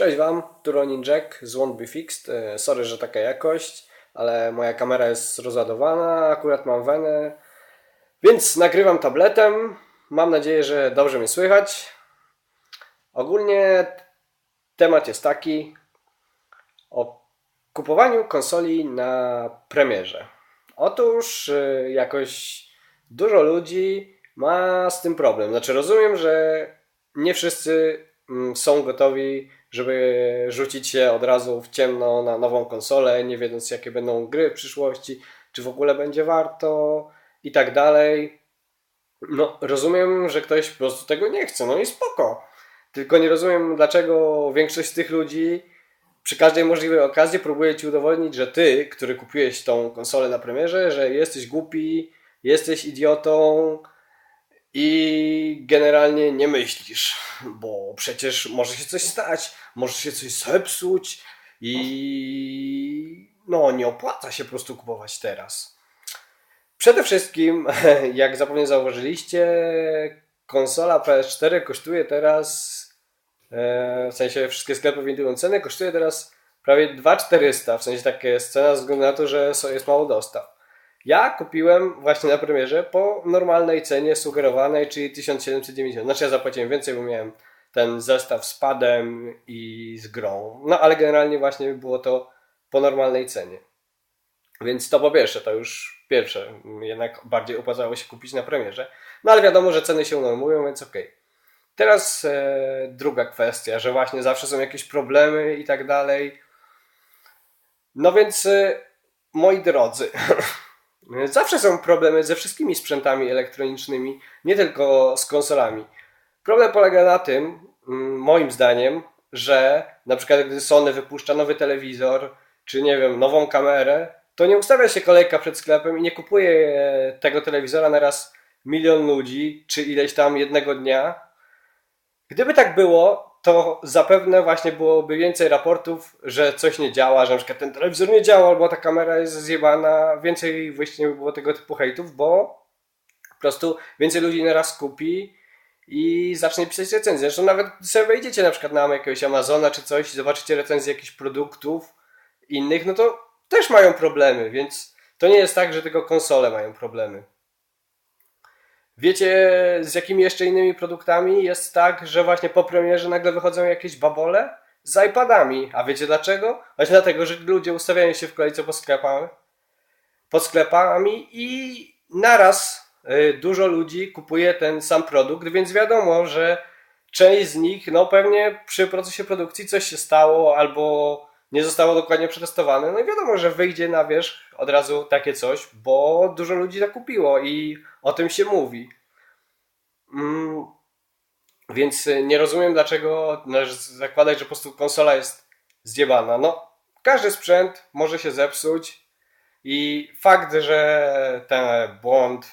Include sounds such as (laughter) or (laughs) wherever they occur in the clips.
Cześć Wam, tu Ronin Jack z Won't Be Fixed. E, Sorry, że taka jakość, ale moja kamera jest rozładowana, akurat mam wenę, więc nagrywam tabletem. Mam nadzieję, że dobrze mnie słychać. Ogólnie temat jest taki o kupowaniu konsoli na premierze. Otóż e, jakoś dużo ludzi ma z tym problem. Znaczy rozumiem, że nie wszyscy mm, są gotowi, żeby rzucić się od razu w ciemno na nową konsolę, nie wiedząc jakie będą gry w przyszłości, czy w ogóle będzie warto i tak dalej. No, rozumiem, że ktoś po prostu tego nie chce, no i spoko. Tylko nie rozumiem, dlaczego większość z tych ludzi przy każdej możliwej okazji próbuje ci udowodnić, że ty, który kupiłeś tą konsolę na premierze, że jesteś głupi, jesteś idiotą i generalnie nie myślisz, bo przecież może się coś stać, może się coś zepsuć i no nie opłaca się po prostu kupować teraz. Przede wszystkim, (laughs) jak zapewne zauważyliście, konsola PS4 kosztuje teraz, e, w sensie wszystkie sklepy windują cenę, kosztuje teraz prawie 2400, w sensie taka jest cena ze względu na to, że jest mało dostaw. Ja kupiłem właśnie na premierze po normalnej cenie sugerowanej, czyli 1790. Znaczy ja zapłaciłem więcej, bo miałem ten zestaw z padem i z grą. No ale generalnie właśnie było to po normalnej cenie. Więc to po pierwsze, to już pierwsze. Jednak bardziej opłacało się kupić na premierze. No ale wiadomo, że ceny się unormują, więc okej. Okay. Teraz e, druga kwestia, że właśnie zawsze są jakieś problemy i tak dalej. No więc e, moi drodzy, (laughs) Zawsze są problemy ze wszystkimi sprzętami elektronicznymi, nie tylko z konsolami. Problem polega na tym, mm, moim zdaniem, że na przykład gdy Sony wypuszcza nowy telewizor, czy nie wiem, nową kamerę, to nie ustawia się kolejka przed sklepem i nie kupuje tego telewizora na raz milion ludzi, czy ileś tam jednego dnia. Gdyby tak było, to zapewne właśnie byłoby więcej raportów, że coś nie działa, że na przykład ten telewizor nie działa, albo ta kamera jest zjebana, więcej właśnie by było tego typu hejtów, bo po prostu więcej ludzi naraz kupi i zacznie pisać recenzje. Zresztą nawet sobie wejdziecie na przykład na jakiegoś Amazona czy coś i zobaczycie recenzje jakichś produktów innych, no to też mają problemy, więc to nie jest tak, że tylko konsole mają problemy. Wiecie, z jakimi jeszcze innymi produktami jest tak, że właśnie po premierze nagle wychodzą jakieś babole z iPadami. A wiecie dlaczego? Właśnie dlatego, że ludzie ustawiają się w kolejce po sklepach, pod sklepami i naraz dużo ludzi kupuje ten sam produkt, więc wiadomo, że część z nich, no pewnie przy procesie produkcji coś się stało albo nie zostało dokładnie przetestowane. No i wiadomo, że wyjdzie na wierzch od razu takie coś, bo dużo ludzi to kupiło i o tym się mówi. Mm, więc nie rozumiem, dlaczego należy zakładać, że po prostu konsola jest zjebana. No, każdy sprzęt może się zepsuć i fakt, że ten błąd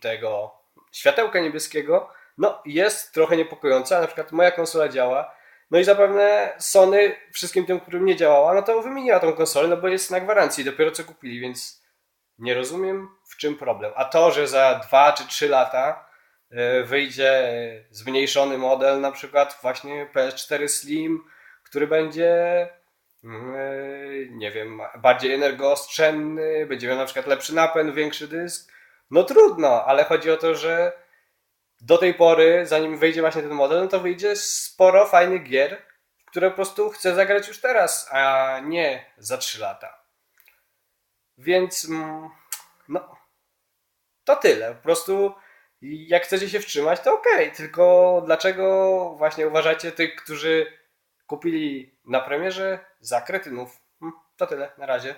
tego światełka niebieskiego no, jest trochę niepokojący. Na przykład moja konsola działa, no i zapewne Sony wszystkim tym, którym nie działała, no to wymieniła tą konsolę, no bo jest na gwarancji, dopiero co kupili, więc nie rozumiem w czym problem. A to, że za 2 czy 3 lata e, wyjdzie zmniejszony model, na przykład właśnie PS4 Slim, który będzie mm, e, nie wiem, bardziej energooszczędny, będzie miał na przykład lepszy napęd, większy dysk. No trudno, ale chodzi o to, że do tej pory, zanim wyjdzie właśnie ten model, no to wyjdzie sporo fajnych gier, które po prostu chcę zagrać już teraz, a nie za 3 lata. Więc mm, no to tyle. Po prostu jak chcecie się wstrzymać, to okej. Okay. Tylko dlaczego właśnie uważacie tych, którzy kupili na premierze za kretynów? To tyle. Na razie.